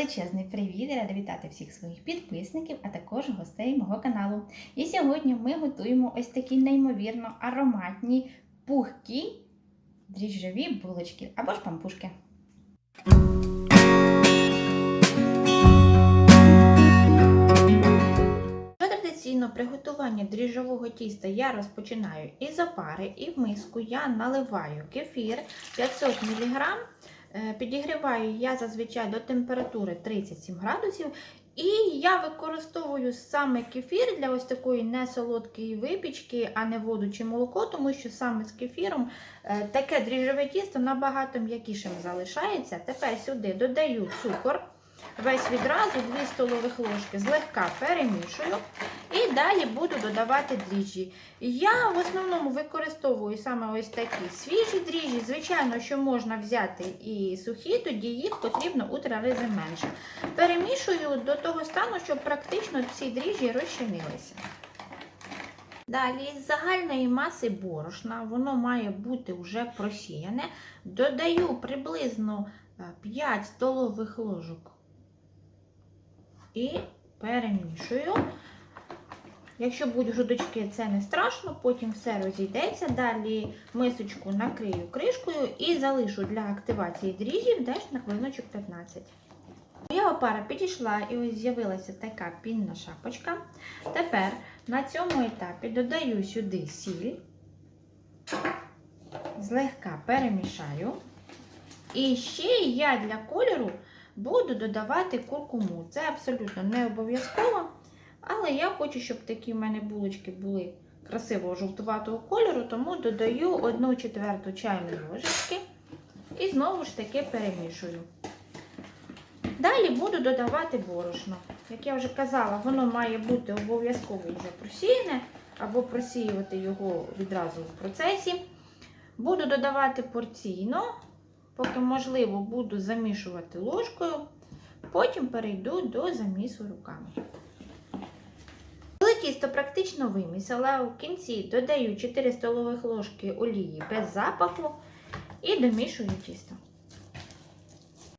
Величезний привіт! Рада вітати всіх своїх підписників, а також гостей мого каналу. І сьогодні ми готуємо ось такі неймовірно ароматні, пухкі дріжджові булочки або ж пампушки. Традиційно приготування дріжджового тіста я розпочинаю із опари, і в миску я наливаю кефір 500 мг. Е, Підігріваю я зазвичай до температури 37 градусів. І я використовую саме кефір для ось такої несолодкої випічки, а не воду чи молоко, тому що саме з кефіром е, таке дріжджове тісто набагато м'якішим залишається. Тепер сюди додаю цукор. Весь відразу 2 столових ложки злегка перемішую і далі буду додавати дріжджі. Я в основному використовую саме ось такі свіжі дріжджі. Звичайно, що можна взяти і сухі, тоді їх потрібно у три рази менше. Перемішую до того стану, щоб практично всі дріжджі розчинилися. Далі з загальної маси борошна, воно має бути вже просіяне. Додаю приблизно 5 столових ложок і перемішую. Якщо будуть грудочки, це не страшно, потім все розійдеться. Далі мисочку накрию кришкою і залишу для активації дріжджів десь на хвилиночок 15. Моя опара підійшла і ось з'явилася така пінна шапочка. Тепер на цьому етапі додаю сюди сіль, злегка перемішаю. І ще я для кольору буду додавати куркуму. Це абсолютно не обов'язково. Але я хочу, щоб такі в мене булочки були красивого жовтуватого кольору, тому додаю 1 четверту чайної ложечки і знову ж таки перемішую. Далі буду додавати борошно. Як я вже казала, воно має бути обов'язково вже просіяне, або просіювати його відразу в процесі. Буду додавати порційно, поки можливо, буду замішувати ложкою, потім перейду до замісу руками. Коли тісто практично вимісила, у кінці додаю 4 столових ложки олії без запаху і домішую тісто.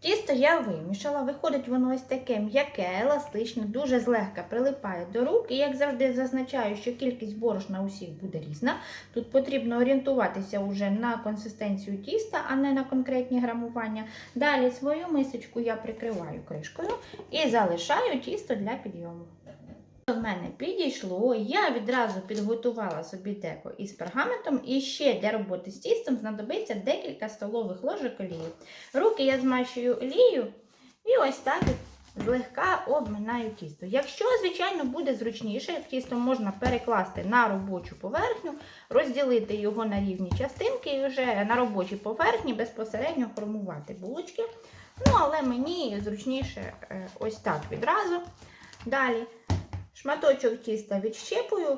Тісто я вимішала, виходить воно ось таке м'яке, еластичне, дуже злегка прилипає до рук. І як завжди зазначаю, що кількість борошна усіх буде різна. Тут потрібно орієнтуватися вже на консистенцію тіста, а не на конкретні грамування. Далі свою мисочку я прикриваю кришкою і залишаю тісто для підйому. В мене підійшло, я відразу підготувала собі деко із пергаментом, і ще для роботи з тістом знадобиться декілька столових ложок олії. Руки я змащую олією і ось так злегка обминаю тісто. Якщо, звичайно, буде зручніше, тісто можна перекласти на робочу поверхню, розділити його на рівні частинки і вже на робочій поверхні безпосередньо формувати булочки. Ну, але мені зручніше е, ось так відразу. Далі. Шматочок тіста відщепую,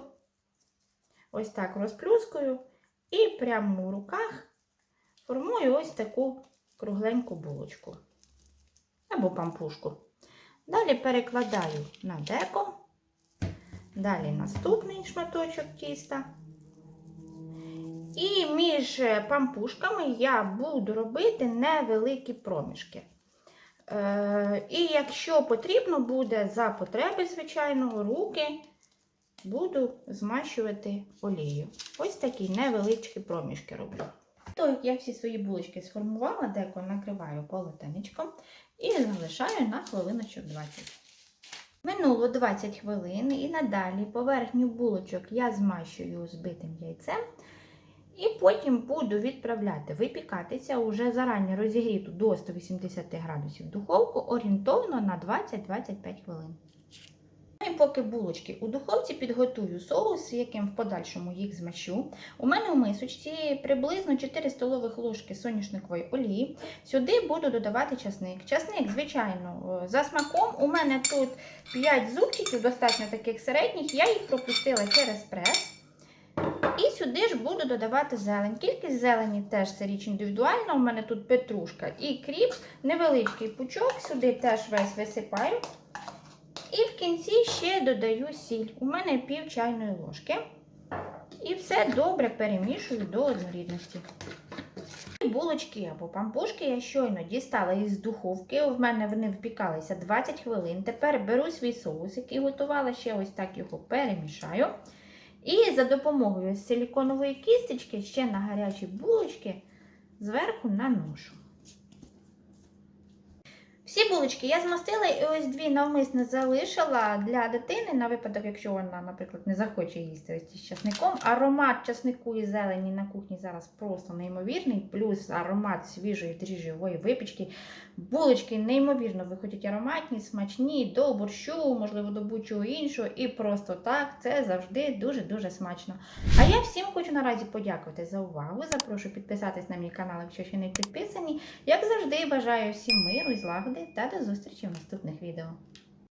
ось так розплюскую, і прямо у руках формую ось таку кругленьку булочку або пампушку. Далі перекладаю на деко, далі наступний шматочок тіста. І між пампушками я буду робити невеликі проміжки. Е, і якщо потрібно буде за потреби, звичайно, руки буду змащувати олією. Ось такі невеличкі проміжки роблю. То, я всі свої булочки сформувала, деко накриваю полотенечком і залишаю на хвилиночок 20. Минуло 20 хвилин і надалі поверхню булочок я змащую збитим яйцем. Потім буду відправляти випікатися уже зарані розігріту до 180 градусів духовку орієнтовно на 20-25 хвилин. Ну і поки булочки у духовці підготую соус, яким в подальшому їх змащу. У мене в мисочці приблизно 4 столових ложки соняшникової олії. Сюди буду додавати часник. Часник, звичайно, за смаком. У мене тут 5 зубчиків, достатньо таких середніх, я їх пропустила через прес. І сюди ж буду додавати зелень. Кількість зелені теж це річ індивідуальна. У мене тут петрушка і кріп, невеличкий пучок, сюди теж весь висипаю. І в кінці ще додаю сіль. У мене пів чайної ложки. І все добре перемішую до однорідності. Булочки або пампушки я щойно дістала із духовки. У мене вони впікалися 20 хвилин. Тепер беру свій соус, який готувала, ще ось так його перемішаю. І за допомогою силіконової кісточки ще на гарячі булочки зверху наношу. Всі булочки я змастила і ось дві навмисно залишила для дитини на випадок, якщо вона, наприклад, не захоче їсти ось з часником. Аромат часнику і зелені на кухні зараз просто неймовірний, плюс аромат свіжої дріжджової випічки. Булочки неймовірно виходять ароматні, смачні, до борщу, можливо, до будь-чого іншого. І просто так це завжди дуже-дуже смачно. А я всім хочу наразі подякувати за увагу. Запрошую підписатись на мій канал, якщо ще не підписані. Як завжди, бажаю всім миру і злагоди та до зустрічі в наступних відео.